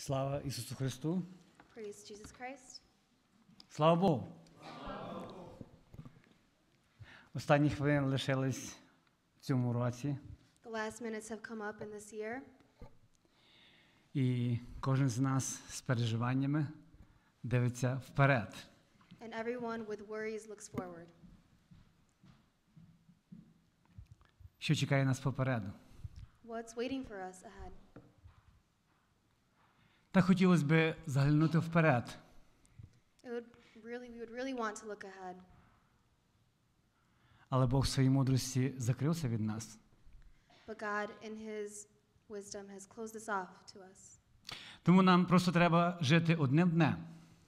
Слава Ісусу Христу! Praise Jesus Christ. Слава Богу! Останні хвилини лишились в цьому році, The last minutes have come up in this year, і кожен з нас з переживаннями дивиться вперед. and everyone with worries looks forward. Що чекає нас попереду? What's waiting for us ahead? Та хотілося б заглянути вперед, really, really але Бог в своїй мудрості закрився від нас. but God, in His wisdom, has closed this off to us. Тому нам просто треба жити одним днем.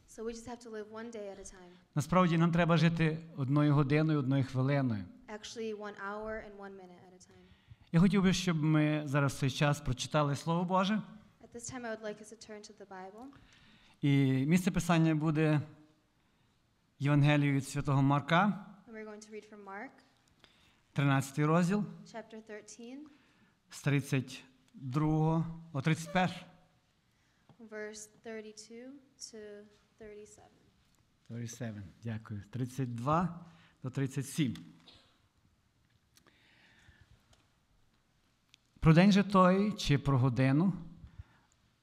So we just have to live one day at a time. Насправді нам треба жити одною годиною, одною хвилиною. Actually, one hour and one minute at a time. Я хотів би, щоб ми зараз в цей час прочитали Слово Боже. This time, I would like us to turn to the Bible. І місце писання буде Євангелію від Святого Марка, And we're going to read from Mark, 13 розділ, chapter 13, з 32 о 31. verse 32 to 37. 37, дякую. 32 до 37. Про день же той чи про годину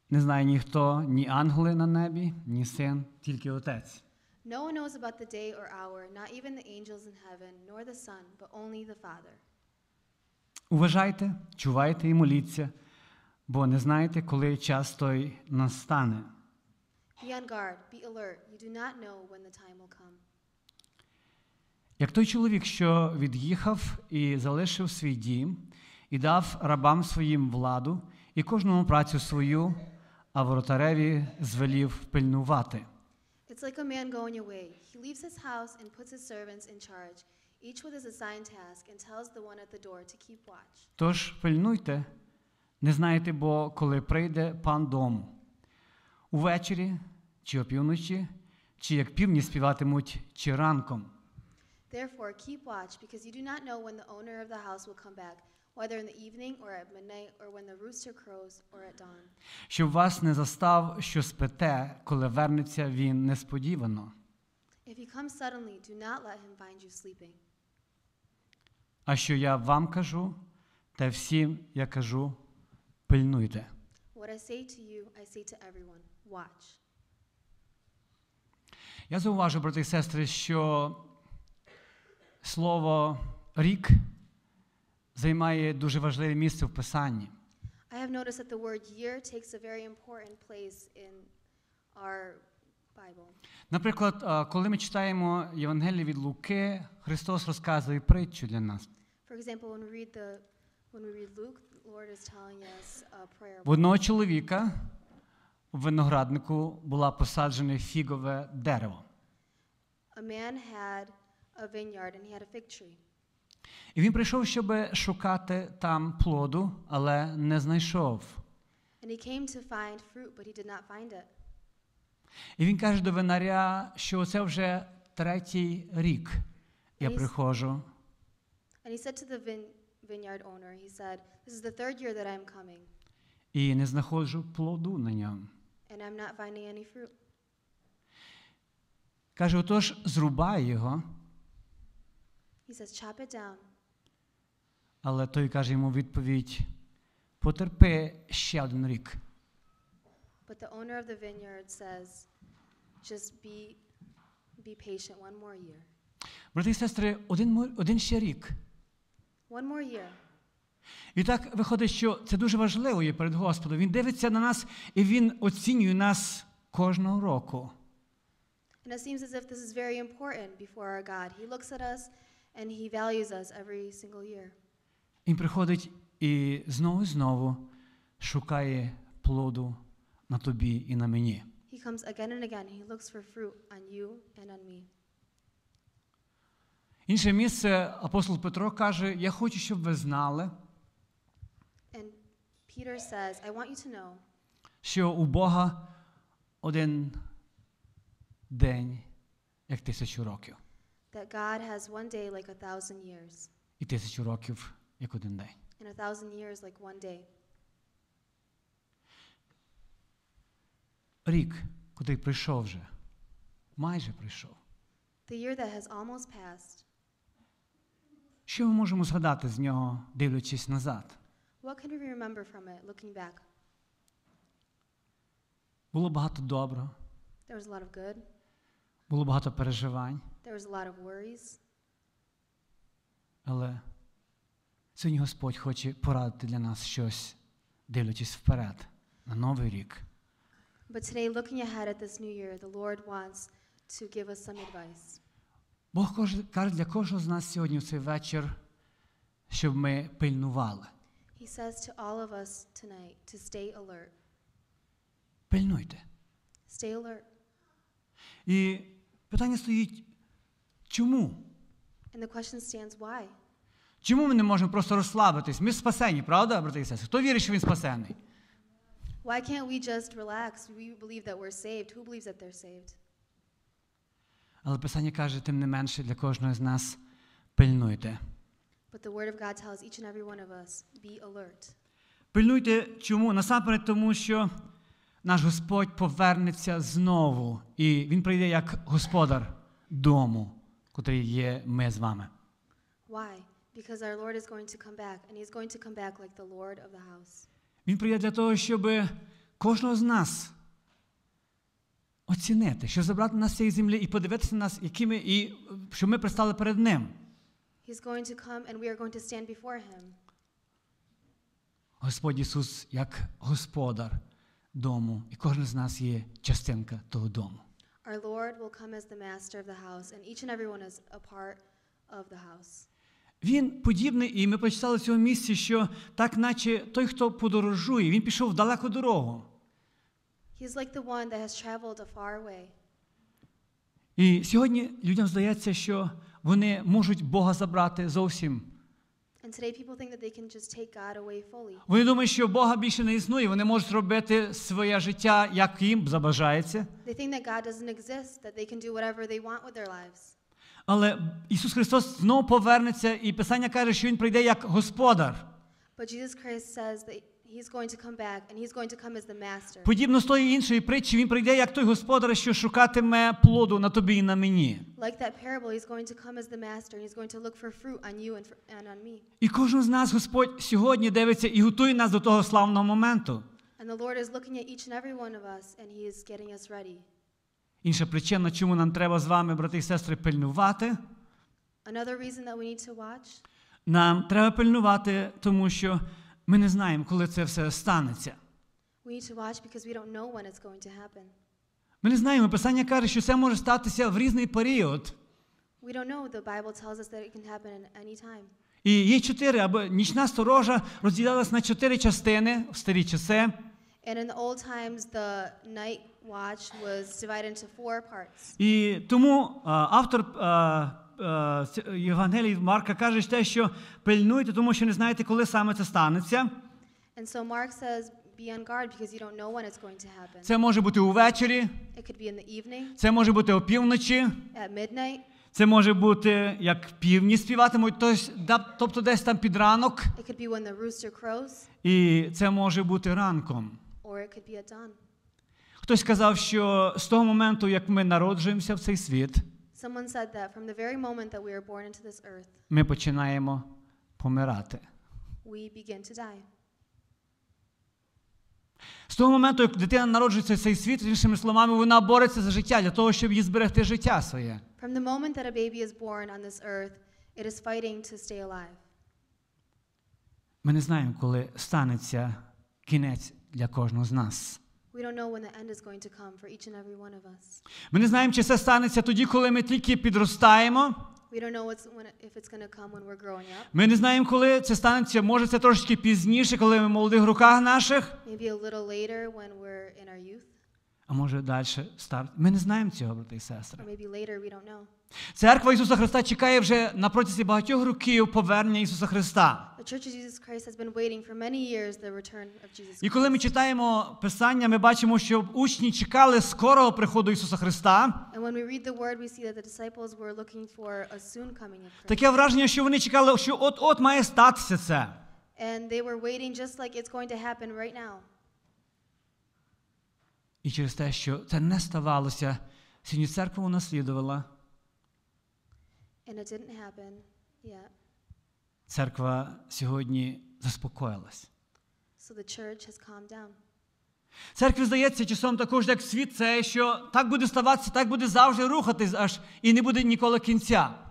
не знає ніхто, ні ангели на небі, ні син, тільки отець. No one knows about the day or hour, not even the angels in heaven, nor the Son, but only the Father. Уважайте, чувайте і моліться, бо не знаєте, коли час той настане. Be on guard, be alert. You do not know when the time will come. Як той чоловік, що від'їхав і залишив свій дім, і дав рабам своїм владу, і кожному працю свою, а воротареві звелів пильнувати. It's like a man going away. He leaves his house and puts his servants in charge, each with his assigned task, and tells the one at the door to keep watch. Тож пильнуйте, не знаєте, бо коли прийде пан дому. Увечері, чи опівночі, чи як півні співатимуть, чи ранком. Therefore, keep watch, because you do not know when the owner of the house will come back, whether in the evening or at midnight, or when the rooster crows or at dawn. Щоб вас не застав, що спите, коли вернеться він несподівано. If he comes suddenly, do not let him find you sleeping. А що я вам кажу, те всім я кажу, пильнуйте. What I say to you, I say to everyone watch. Я зауважу, брати і сестри, що слово рік займає дуже важливе місце в Писанні. I have noticed that the word year takes a very important place in our Bible. Наприклад, коли ми читаємо Євангеліє від Луки, Христос розказує притчу для нас. For example, when we read the when we read Luke, the Lord is telling us a prayer. В одного чоловіка у винограднику була посаджене фігове дерево. A man had a vineyard and he had a fig tree. І він прийшов, щоб шукати там плоду, але не знайшов. And he came to find fruit, but he did not find it. І він каже до винаря, що це вже третій рік я приходжу, And he said to the vineyard owner, he said, "This is the third year that I'm coming, і не знаходжу плоду на ньому. and I'm not finding any fruit." Каже, отож, зрубай його, He says, "Chop it down." але той каже йому відповідь: потерпи ще один рік. But the owner of the vineyard says, "Just be be patient one more year. Брати і сестри, один, один ще рік. One more year." І так виходить, що це дуже важливо є перед Господом. Він дивиться на нас і він оцінює нас кожного року. And it seems as if this is very important before our God. He looks at us and he values us every single year. Він приходить і знову і знову шукає плоду на тобі і на мені. He comes again and again. He looks for fruit on you and on me. Інше місце апостол Петро каже: Я хочу, щоб ви знали, And Peter says, I want you to know що у Бога один день як тисячу років, that God has one day like a thousand years, і тисячу років як один день. and a thousand years like one day. рік, котрий прийшов вже, майже прийшов. The year that has almost passed. Що ми можемо згадати з нього, дивлячись назад? What can we remember from it looking back? Було багато доброго, There was a lot of good. Було багато переживань, There was a lot of worries. але сьогодні Господь хоче порадити для нас щось, дивлячись вперед, на новий рік. But today, looking ahead at this new year, the Lord wants to give us some advice. Бог каже каже для кожного з нас сьогодні в цей вечір, щоб ми пильнували. He says to all of us tonight to stay alert. Пильнуйте. Stay alert. І питання стоїть, чому? And the question stands why? Чому ми не можемо просто розслабитись? Ми спасені, правда, брати і сестри? Хто вірить, що він спасений? Why can't we just relax? We believe that we're saved. Who believes that they're saved? Але Писання каже, тим не менше, для кожного з нас пильнуйте. But the Word of God tells each and every one of us be alert. Пильнуйте чому? Насамперед тому, що наш Господь повернеться знову, і Він прийде як господар дому, котрий є ми з вами. Why? Because our Lord is going to come back, and He's going to come back like the Lord of the house. Він прийде для того, щоб кожного з нас оцінити, щоб забрати нас з цієї землі і подивитися на нас, якими, і щоб ми пристали перед Ним. He's going to come, and we are going to stand before Him. Господь Ісус як господар дому, і кожен з нас є частинка того дому. Our Lord will come as the master of the house, and each and every one is a part of the house. Він подібний, і ми прочитали в цьому місці, що так, наче той, хто подорожує, він пішов в далеку дорогу. He's like the one that has traveled a far way. І сьогодні людям здається, що вони можуть Бога забрати зовсім. Вони думають, що Бога більше не існує, вони можуть робити своє життя, як їм забажається. They think that God doesn't exist, that they can do whatever they want with their lives. Але Ісус Христос знову повернеться, і Писання каже, що Він прийде як господар. But Jesus Christ says that He's going to come back, and He's going to come as the master. Подібно з тої іншої притчі, Він прийде як той господар, що шукатиме плоду на тобі і на мені. Like that parable, He's going to come as the master, and He's going to look for fruit on you and, on me. І кожен з нас Господь сьогодні дивиться і готує нас до того славного моменту. And the Lord is looking at each and every one of us, and He is getting us ready. Інша причина, чому нам треба з вами, брати і сестри, пильнувати. Another reason that we need to watch Нам треба пильнувати, тому що ми не знаємо, коли це все станеться. We need to watch because we don't know when it's going to happen. Ми не знаємо, Писання каже, що це може статися в різний період. We don't know. The Bible tells us that it can happen in any time. І є чотири, або нічна сторожа розділялась на чотири частини в старі часи. And in the old times, the night watch was divided into four parts. І тому автор Євангелії Марка каже те, що пильнуйте, тому що не знаєте, коли саме це станеться. And so Mark says, be on guard because you don't know when it's going to happen. Це може бути увечері, It could be in the evening, це може бути опівночі, at midnight, це може бути як півні співатимуть, тобто десь там під ранок, it could be when the rooster crows, і це може бути ранком. or it could be at dawn. Хтось сказав, що з того моменту, як ми народжуємося в цей світ, Someone said that from the very moment that we are born into this earth, ми починаємо помирати. we begin to die. З того моменту, як дитина народжується в цей світ, іншими словами, вона бореться за життя для того, щоб їй зберегти життя своє. From the moment that a baby is born on this earth, it is fighting to stay alive. Ми не знаємо, коли станеться кінець для кожного з нас. We don't know when the end is going to come for each and every one of us. Ми не знаємо, чи це станеться тоді, коли ми тільки підростаємо. We don't know what's, when, if it's going come when we're growing up. Ми не знаємо, коли це станеться. Може, це трошки пізніше, коли ми в молодих руках наших, Maybe a little later when we're in our youth, а може далі старт. Ми не знаємо цього, брати і сестри. Церква Ісуса Христа чекає вже на протязі багатьох років повернення Ісуса Христа. І коли ми читаємо Писання, ми бачимо, що учні чекали скорого приходу Ісуса Христа. Таке враження, що вони чекали, що от-от має статися це. And they were waiting just like it's going to happen right now. І через те, що це не ставалося, сьогодні церква унаслідувала, церква сьогодні заспокоїлась. So the church has calmed down. Церкві здається часом також, як світ, це що так буде ставатися, так буде завжди рухатись, аж і не буде ніколи кінця.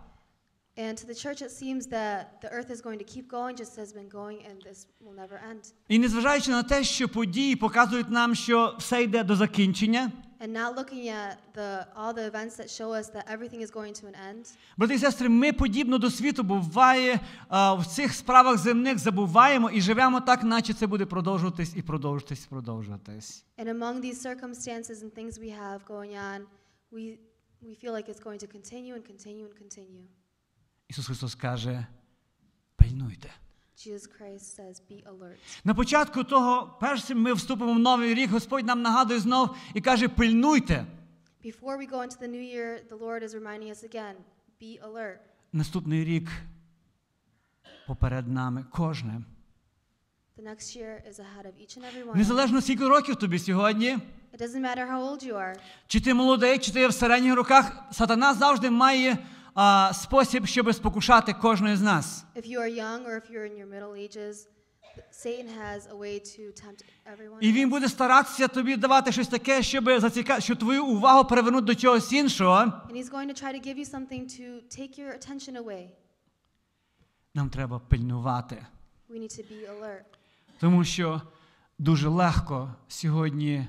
And to the church, it seems that the earth is going to keep going just as it's been going, and this will never end. І незважаючи на те, що події показують нам, що все йде до закінчення, And not looking at the, all the events that show us that everything is going to an end, брати і сестри, ми подібно до світу буває а, в цих справах земних забуваємо і живемо так, наче це буде продовжуватись і продовжуватись, і продовжуватись. and among these circumstances and things we have going on, we, we feel like it's going to continue and continue and continue. Ісус Христос каже: пильнуйте. Jesus Christ says, Be alert. На початку того, першим ми вступимо в новий рік, Господь нам нагадує знов і каже: пильнуйте. Before we go into the new year, the Lord is reminding us again be alert. Наступний рік поперед нами кожним. The next year is ahead of each and every one. Незалежно скільки років тобі сьогодні, It doesn't matter how old you are. чи ти молодий, чи ти в середніх роках, сатана завжди має а, спосіб, щоб спокушати кожного з нас. If you are young or if you're in your middle ages, Satan has a way to tempt everyone. І він буде старатися тобі давати щось таке, щоб заціка... щоб твою увагу привернути до чогось іншого. And he's going to try to give you something to take your attention away. Нам треба пильнувати, We need to be alert тому що дуже легко сьогодні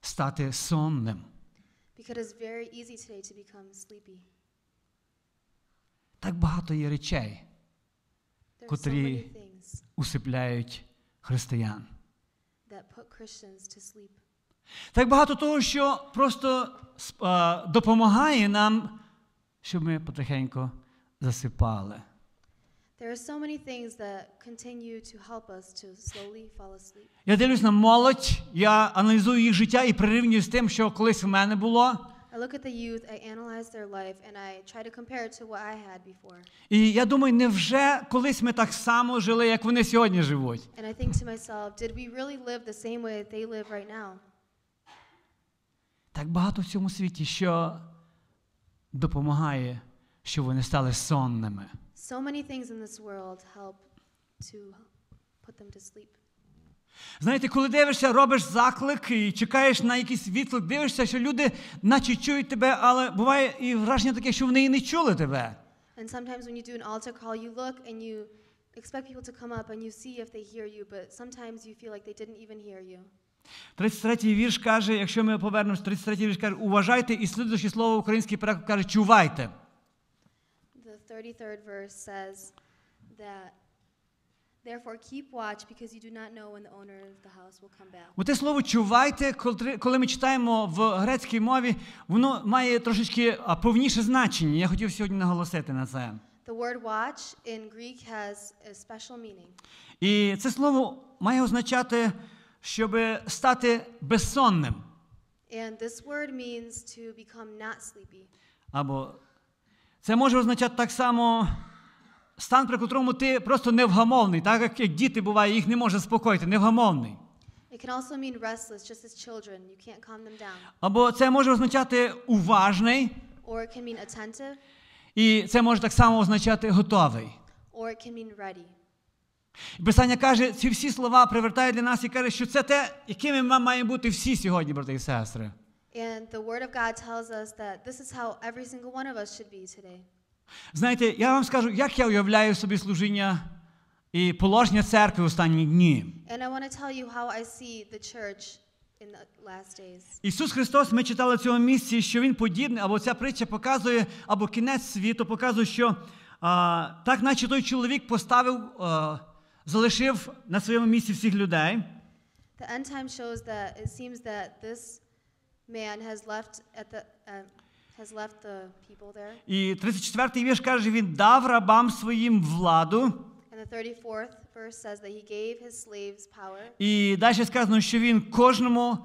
стати сонним. because it's very easy today to become sleepy. Так багато є речей, Котрі- усипляють християн. Так багато того, що просто а, допомагає нам, щоб ми потихеньку засипали. Я дивлюсь на молодь, я аналізую їх життя і прирівнюю з тим, що колись в мене було. I look at the youth, I analyze their life, and I try to compare it to what I had before. І я думаю, невже колись ми так само жили, як вони сьогодні живуть? And I think to myself, did we really live the same way that they live right now? Так багато в цьому світі, що допомагає, щоб вони стали сонними. So many things in this world help to put them to sleep. Знаєте, коли дивишся, робиш заклик і чекаєш на якийсь відклик, дивишся, що люди наче чують тебе, але буває і враження таке, що вони і не чули тебе. And sometimes when you do an altar call, you look and you expect people to come up and you see if they hear you, but sometimes you feel like they didn't even hear you. 33-й вірш каже, якщо ми повернемось, 33-й вірш каже, уважайте і слідуюче слово український переклад каже, чувайте. The 33rd verse says that, Therefore keep watch because you do not know when the owner of the house will come back. Оте слово чувайте, коли- ми читаємо в грецькій мові, воно має трошечки повніше значення. Я хотів сьогодні наголосити на це. The word watch in Greek has a special meaning. І це слово має означати, щоб стати безсонним. And this word means to become not sleepy. Або це може означати так само стан, при котрому ти просто невгамовний, так як, діти буває, їх не може заспокоїти, невгамовний. It can also mean restless, just as children. You can't calm them down. Або це може означати уважний, Or it can mean attentive, і це може так само означати готовий. or it can mean ready. Писання каже, ці всі слова привертають для нас і каже, що це те, якими ми маємо бути всі сьогодні, брати і сестри. And the Word of God tells us that this is how every single one of us should be today. Знаєте, я вам скажу, як я уявляю собі служіння і положення церкви в останні дні. And I want to tell you how I see the church in the last days. Ісус Христос, ми читали в цьому місці, що Він подібний, або ця притча показує, або кінець світу показує, що а, так, наче той чоловік поставив, а, залишив на своєму місці всіх людей. The end time shows that it seems that this man has left at the uh, has left the people there. І 34-й вірш каже, він дав рабам своїм владу. And the 34th verse says that he gave his slaves power. І далі сказано, що він кожному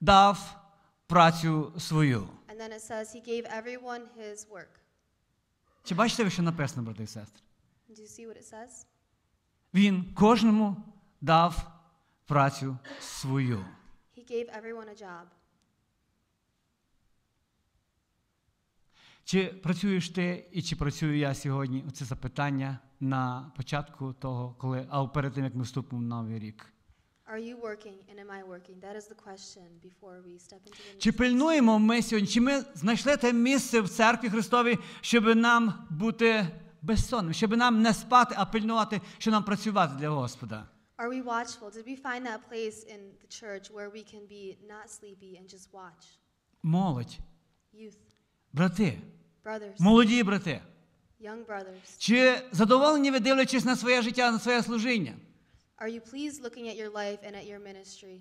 дав працю свою. And then it says he gave everyone his work. Чи бачите ви, що написано, брати і сестри? Do you see what it says? Він кожному дав працю свою. He gave everyone a job. Чи працюєш ти і чи працюю я сьогодні? Оце запитання на початку того, коли, а перед тим, як ми вступимо в новий рік. Are you working and am I working? That is the question before we step into the Чи пильнуємо ми сьогодні? Чи ми знайшли те місце в церкві Христовій, щоб нам бути безсонним, щоб нам не спати, а пильнувати, щоб нам працювати для Господа? Are we watchful? Did we find that place in the church where we can be not sleepy and just watch? Молодь, Youth, брати, молоді брати. young brothers, Чи задоволені ви дивлячись на своє життя, на своє служіння? are you pleased looking at your life and at your ministry?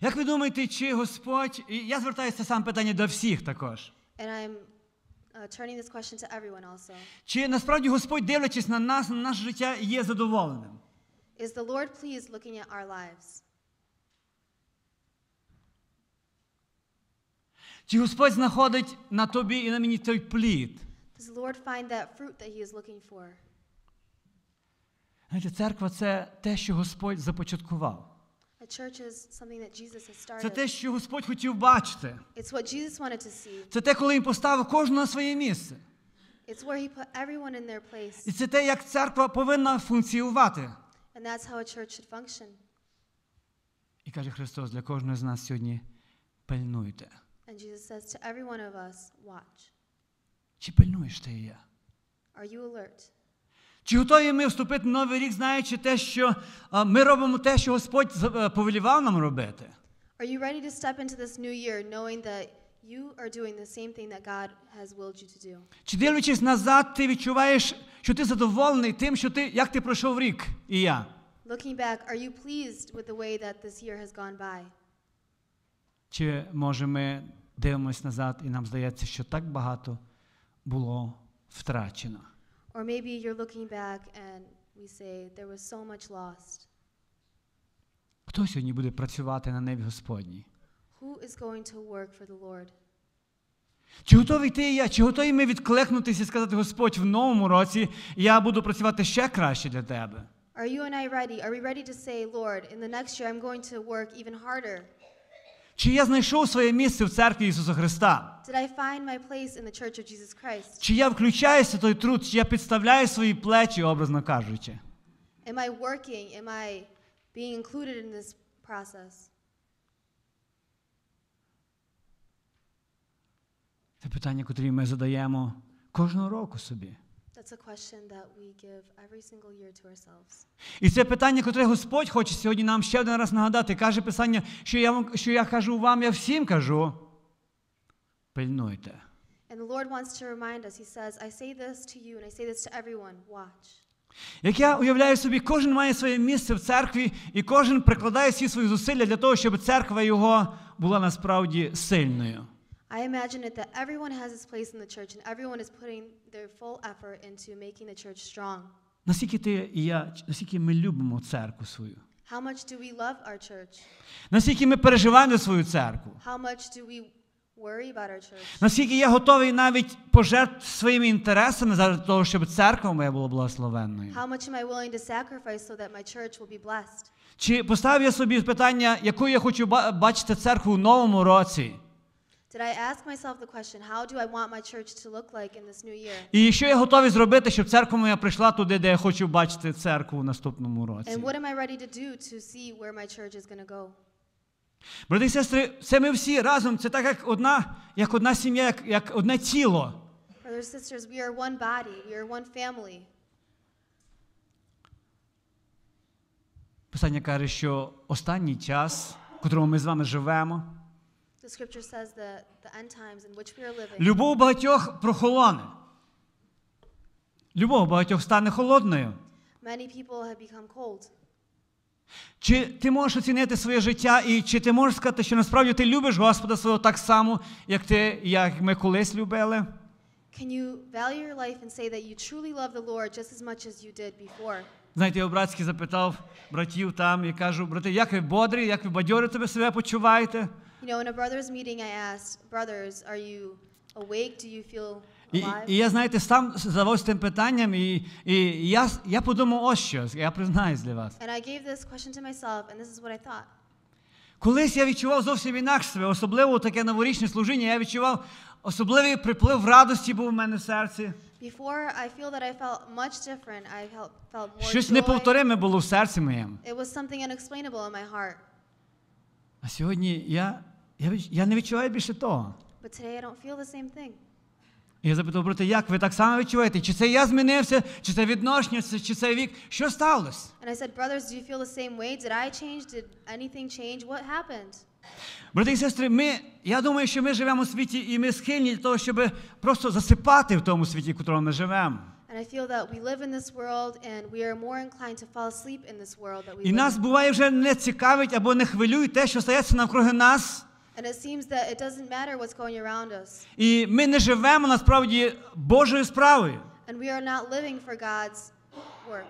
Як ви думаєте, чи Господь, і я звертаюся саме питання до всіх також. And I'm uh, turning this question to everyone also. Чи насправді Господь, дивлячись на нас, на наше життя, є задоволеним? Is the Lord pleased looking at our lives? Чи Господь знаходить на тобі і на мені той плід? Does the Lord find that fruit that He is looking for? Знаєте, церква це те, що Господь започаткував. A church is something that Jesus has Це те, що Господь хотів бачити. It's what Jesus wanted to see. Це те, коли він поставив кожного на своє місце. It's where He put everyone in their place. І це те, як церква повинна функціонувати. And that's how a church should function. І каже Христос, для кожного з нас сьогодні пильнуйте. And Jesus says to every one of us, watch. Чи пильнуєш ти і я? Are you alert? Чи готові ми вступити в новий рік, знаючи те, що а, ми робимо те, що Господь за- е, повелівав нам робити? Are you ready to step into this new year knowing that you are doing the same thing that God has willed you to do? Чи дивлячись назад, ти відчуваєш, що ти задоволений тим, що ти, як ти пройшов рік і я? Looking back, are you pleased with the way that this year has gone by? Чи може ми дивимося назад і нам здається, що так багато було втрачено? Or maybe you're looking back and we say, there was so much lost. Хто сьогодні буде працювати на небі Господній? Who is going to work for the Lord? Чи готовий ти і я? Чи готові ми відкликнутися і сказати, Господь, в новому році я буду працювати ще краще для тебе? Are you and I ready? Are we ready to say, Lord, in the next year I'm going to work even harder? Чи я знайшов своє місце в церкві Ісуса Христа? Did I find my place in the church of Jesus Christ? Чи я включаюся в той труд, чи я підставляю свої плечі, образно кажучи? Am I working? Am I being included in this process? Це питання, котрі ми задаємо кожного року собі. І це питання, котре Господь хоче сьогодні нам ще один раз нагадати. Каже Писання, що я, вам, що я кажу вам, я всім кажу. Пильнуйте. And the Lord wants to remind us, He says, I say this to you and I say this to everyone watch. Як я уявляю собі, кожен має своє місце в церкві, і кожен прикладає всі свої зусилля для того, щоб церква його була насправді сильною. I imagine it that everyone has its place in the church and everyone is putting their full effort into making the church strong. Наскільки ти і я, наскільки ми любимо церкву свою? How much do we love our church? Наскільки ми переживаємо свою церкву? How much do we worry about our church? Наскільки я готовий навіть пожертвувати своїми інтересами заради того, щоб церква моя була благословенною? How much am I willing to sacrifice so that my church will be blessed? Чи поставив я собі питання, якою я хочу бачити церкву в новому році? Did I ask myself the question, how do I want my church to look like in this new year? І що я готовий зробити, щоб церква моя прийшла туди, де я хочу бачити церкву в наступному році? And what am I ready to do to see where my church is going to go? Брати і сестри, це ми всі разом, це так як одна, як одна сім'я, як, як одне тіло. Brothers and sisters, we are one body, we are one family. Писання каже, що останній час, в котрому ми з вами живемо, The scripture says that the end times in which we are living, любов багатьох прохолоне. Любов багатьох стане холодною. many people have become cold. Чи ти можеш оцінити своє життя, і чи ти можеш сказати, що насправді ти любиш Господа свого так само, як ти, як ми колись любили? Can you value your life and say that you truly love the Lord just as much as you did before? Знаєте, я братськи запитав братів там і кажу, брати, як ви бодрі, як ви бадьори тебе себе почуваєте? You know, in a brothers meeting, I asked, brothers, are you awake? Do you feel І, alive? і я, знаєте, сам задавався тим питанням, і, і я, я подумав ось що, я признаюсь для вас. And I gave this question to myself, and this is what I thought. Колись я відчував зовсім інакше себе, особливо таке новорічне служіння, я відчував особливий приплив радості був у мене в серці. Before, I feel that I felt much different. I felt, felt more Щось неповториме було в серці моєму. It was something unexplainable in my heart. А сьогодні я, я, я не відчуваю більше того. But today I don't feel the same thing. І я запитав, брати, як ви так само відчуваєте? Чи це я змінився, чи це відношення, чи це вік? Що сталося? And I said, Brothers, do you feel the same way? Did I change? Did anything change? What happened? Брати і сестри, ми, я думаю, що ми живемо у світі, і ми схильні для того, щоб просто засипати в тому світі, в якому ми живемо. And I feel that we live in this world and we are more inclined to fall asleep in this world that we І live нас in. буває вже не цікавить або не хвилює те, що стається навкруги нас. And it seems that it doesn't matter what's going around us. І ми не живемо насправді Божою справою. And we are not living for God's work.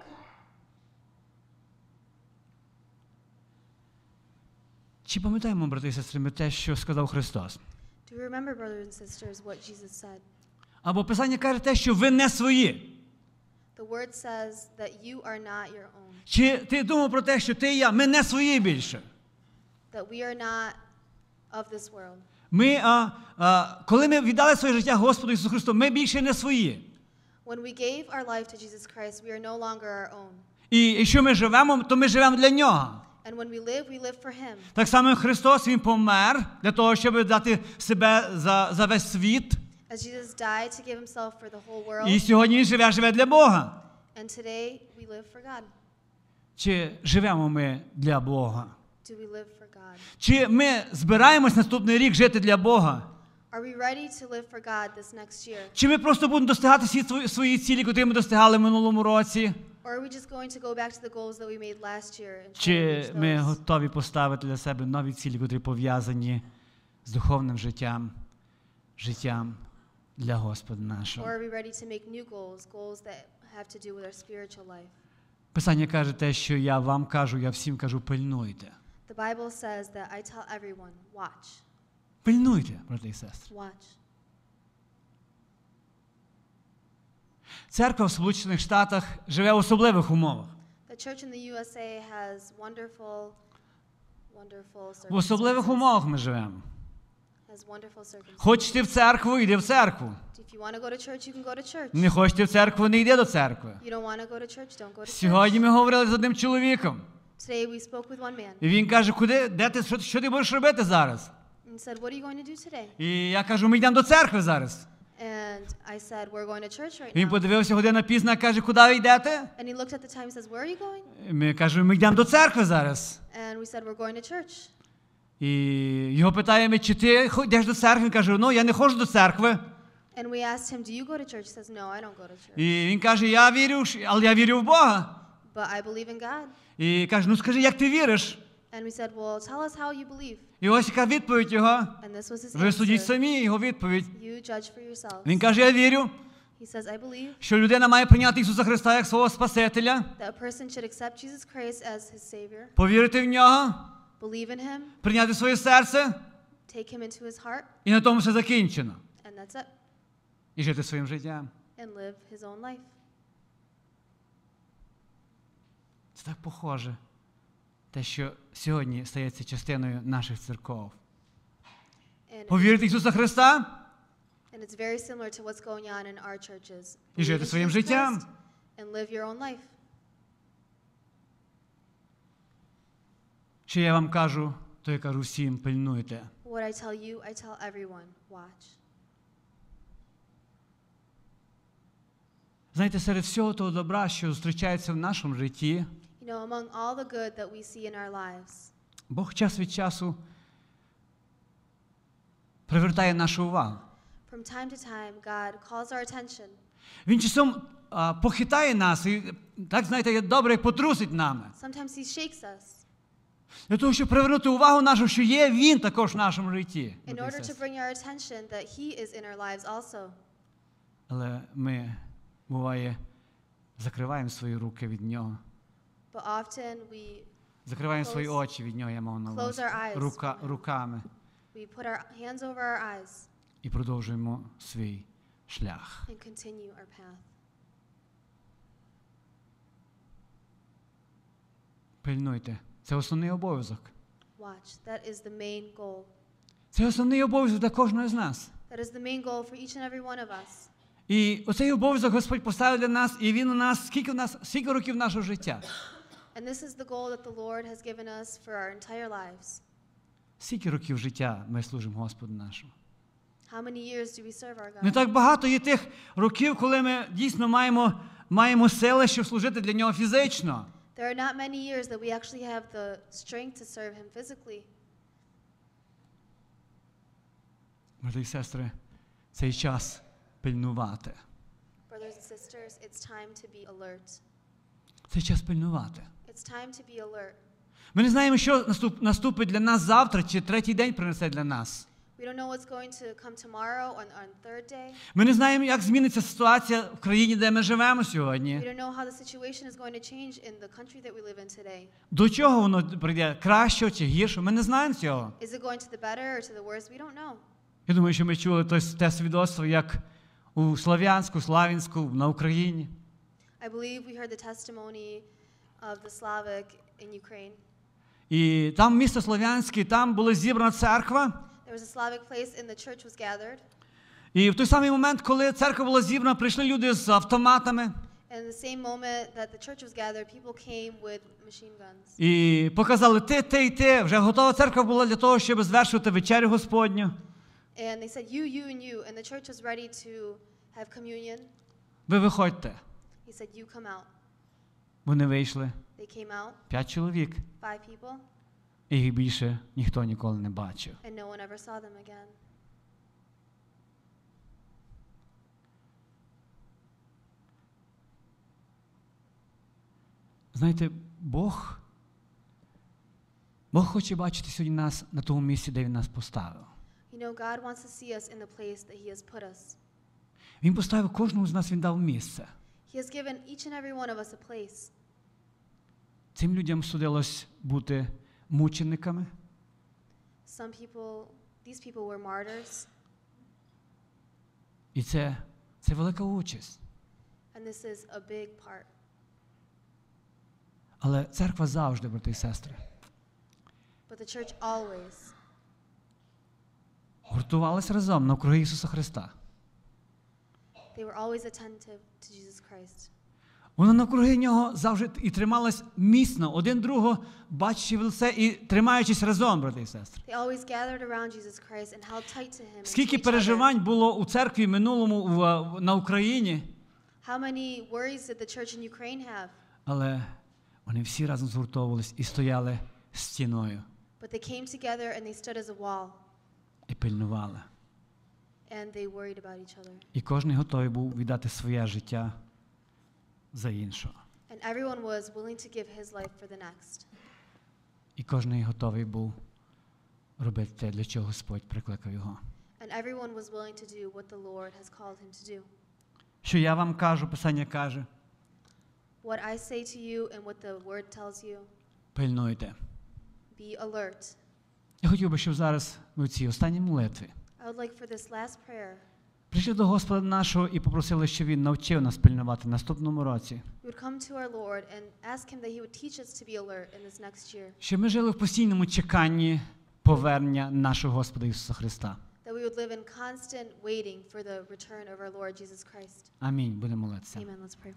Чи пам'ятаємо, брати і сестри, ми те, що сказав Христос? Do you remember, brothers and sisters, what Jesus said? Або Писання каже те, що ви не свої. The word says that you are not your own, Чи ти думав про те, що ти і я, ми не свої більше? that we are not of this world. Ми, а, а, коли ми віддали своє життя Господу Ісусу Христу, ми більше не свої. When we gave our life to Jesus Christ, we are no longer our own. І якщо ми живемо, то ми живемо для нього. And when we live, we live for Him. Так само Христос Він помер для того, щоб дати себе за, за весь світ. As Jesus died to give Himself for the whole world, І сьогодні живе, живе для Бога. and today we live for God. Чи живемо ми для Бога? Do we live for God? Чи ми збираємось наступний рік жити для Бога? Are we ready to live for God this next year? Чи ми просто будемо достигати всі свої, цілі, які ми достигали в минулому році? Or are we just going to go back to the goals that we made last year and Чи ми готові поставити для себе нові цілі, які пов'язані з духовним життям, життям для Господа Or are we ready to make new goals, goals that have to do with our spiritual life? Писання каже те, що я вам кажу, я всім кажу, пильнуйте. The Bible says that I tell everyone, watch, Пильнуйте, брати і сестри. watch. Церква в Сполучених Штатах живе в особливих умовах. The church in the USA has wonderful, wonderful В особливих circumstances. умовах ми живемо. Has wonderful в церкву, йди в церкву. If you want to go to church, you can go to church. В церкву, не йди до церкви. Сьогодні ми говорили з одним чоловіком. Today we spoke with one man І він каже, куди, де ти, що, що ти будеш робити зараз? said, What are you going to do today? І я кажу, ми йдемо до церкви зараз. And I said, We're going to church right Він now. подивився година пізно, каже, куди ви йдете? And he looked at the time and says, Where are you going? Ми кажемо, ми йдемо до церкви зараз. And we said, We're going to church. І його питаємо, чи ти йдеш до церкви? Він каже, ну я не ходжу до церкви. And we asked him, Do you go to church? He says, No, I don't go to church. І він каже, я вірю, але я вірю в Бога. But I believe in God. І каже, ну скажи, як ти віриш? And we said, Well, tell us how you believe. І ось яка відповідь його. And this was his Ви судіть самі його відповідь. You judge for yourselves. Він каже, я вірю, He says, I believe що людина має прийняти Ісуса Христа як свого Спасителя, that a person should accept Jesus Christ as his Savior, повірити в нього, believe in him, прийняти своє серце, take him into his heart, і на тому все закінчено. and that's it, І жити своїм життям. and live his own life. Це так похоже. Те, що сьогодні стається частиною наших церков. And, Повірити Ісуса Христа and it's very similar to what's going on in our churches. і жити своїм життям. And live your own life. Чи я вам кажу, то я кажу всім, пильнуйте. What I tell you, I tell everyone, watch. Знаєте, серед всього того добра, що зустрічається в нашому житті, You know, among all the good that we see in our lives, Бог час від часу привертає нашу увагу. from time to time, God calls our attention. Він часом а, похитає нас і так, знаєте, добре потрусить нами. Sometimes He shakes us Для того, щоб привернути увагу нашу, що є Він також в нашому житті. in order to bring our attention that He is in our lives also. Але ми, буває, закриваємо свої руки від нього. But often we, Закриваємо свої очі від нього, я мав на увазі. Рука, руками. we put our hands over our eyes І продовжуємо свій шлях. and continue our path. Пильнуйте. Це основний обов'язок. watch. That is the main goal. Це основний обов'язок для кожного з нас. That is the main goal for each and every one of us. І оцей обов'язок Господь поставив для нас, і він у нас, скільки у нас, скільки років нашого життя? And this is the goal that the Lord has given us for our entire lives. Скільки років життя ми служимо Господу нашому? How many years do we serve our Не так багато є тих років, коли ми дійсно маємо, маємо сили, щоб служити для нього фізично. There are not many years that we actually have the strength to serve Him physically. Брати і сестри, цей час пильнувати. Brothers and sisters, it's time to be alert. Цей час пильнувати. It's time to be alert. Ми не знаємо, що наступить для нас завтра, чи третій день принесе для нас. We don't know what's going to come tomorrow on, on third day. Ми не знаємо, як зміниться ситуація в країні, де ми живемо We сьогодні. don't know how the situation is going to change in the country that we live in today. До чого воно прийде краще чи гірше? Ми не знаємо цього. Is it going to the better or to the worse? We don't know. Я думаю, що ми чули те, свідоцтво, як у Слав'янську, на Україні. I believe we heard the testimony of the Slavic in Ukraine. І там місто Слов'янське, там була зібрана церква. There was a Slavic place and the church was gathered. І в той самий момент, коли церква була зібрана, прийшли люди з автоматами And in the same moment that the church was gathered, people came with machine guns. і показали ти, ти і ти. Вже готова церква була для того, щоб звершувати вечерю Господню. And they said, You, you, and you. And the church was ready to have communion. Ви виходьте. He said, You come out. Вони вийшли. They came out, П'ять чоловік. five people, І їх більше ніхто ніколи не бачив. and no one ever saw them again. Знаєте, Бог, Бог хоче бачити сьогодні нас на тому місці, де Він нас поставив. You know, God wants to see us in the place that He has put us. Він поставив кожному з нас, він дав місце. He has given each and every one of us a place. Цим людям судилось бути мучениками, Some people, these people were martyrs, і це, це велика участь. and this is a big part. Але церква завжди, брати і сестри, But the church always, гуртувалась разом навкруги Ісуса Христа. they were always attentive to Jesus Christ. Вона навкруги нього завжди і трималась міцно, один другого, бачачи в лице і тримаючись разом, брати і сестри. Скільки переживань було у церкві минулому в- на Україні, How many worries did the church in Ukraine have? але вони всі разом згуртовувались і стояли стіною But they came together and they stood as a wall і пильнували. and they worried about each other. І кожен готовий був віддати своє життя за іншого. And everyone was willing to give his life for the next. І кожен готовий був робити те, для чого Господь прикликав його. And everyone was willing to do what the Lord has called him to do. Що я вам кажу, Писання каже, What I say to you and what the word tells you, пильнуйте. be alert. Я хотів би, щоб зараз ми в цій останній молитві I would like for this last prayer, прийшли до Господа нашого і попросили, щоб Він навчив нас пильнувати наступному році. Щоб ми жили в постійному чеканні повернення нашого Господа Ісуса Христа. that we would live in constant waiting for the return of our Lord Jesus Christ. Амінь. Будемо молитися. Amen. Let's pray.